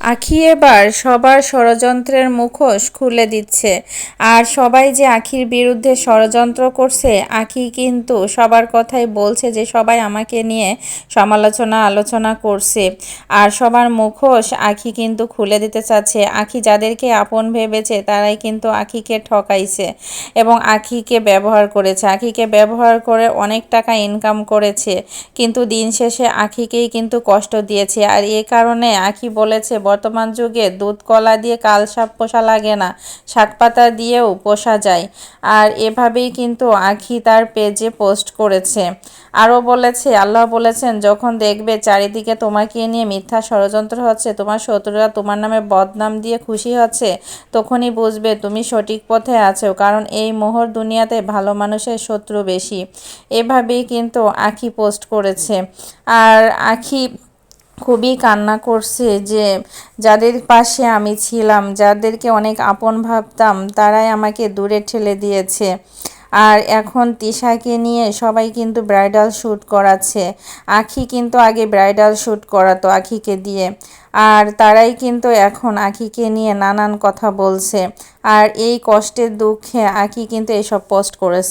আখি এবার সবার ষড়যন্ত্রের মুখোশ খুলে দিচ্ছে। আর সবাই যে আখির বিরুদ্ধে ষড়যন্ত্র করছে, আখি কিন্তু সবার কথাই বলছে যে সবাই আমাকে নিয়ে সমালোচনা আলোচনা করছে। আর সবার মুখোশ আখি কিন্তু খুলে দিতে চাচ্ছে। আখি যাদেরকে আপন ভেবেছে, তারাই কিন্তু আখিকে ঠকাইছে এবং আখিকে ব্যবহার করেছে। আখিকে ব্যবহার করে অনেক টাকা ইনকাম করেছে, কিন্তু দিন শেষে আখিকেই কিন্তু কষ্ট দিয়েছে। আর এ কারণে আখি বলেছে বর্তমান যুগে দুধ কলা দিয়ে কাল সাপ পোষা লাগে না, শাক পাতা দিয়েও পোষা যায়। আর এভাবেই কিন্তু আখি তার পেজে পোস্ট করেছে। আরও বলেছে, আল্লাহ বলেছেন, যখন দেখবে চারিদিকে তোমাকে নিয়ে মিথ্যা ষড়যন্ত্র হচ্ছে, তোমার শত্রুরা তোমার নামে বদনাম দিয়ে খুশি হচ্ছে, তখনই বুঝবে তুমি সঠিক পথে আছো, কারণ এই মোহর দুনিয়াতে ভালো মানুষের শত্রু বেশি। এভাবেই কিন্তু আখি পোস্ট করেছে। আর আখি খুবই কান্না করছে যে যাদের পাশে আমি ছিলাম, যাদেরকে অনেক আপন ভাবতাম, তারাই আমাকে দূরে ঠেলে দিয়েছে। আর এখন তিশাকে নিয়ে সবাই কিন্তু ব্রাইডাল শ্যুট করাচ্ছে। আখি কিন্তু আগে ব্রাইডাল শ্যুট করাতো আখিকে দিয়ে। আর তারাই কিন্তু এখন আখিকে নিয়ে নানান কথা বলছে। আর এই কষ্টের দুঃখে আখি কিন্তু এসব পোস্ট করেছে।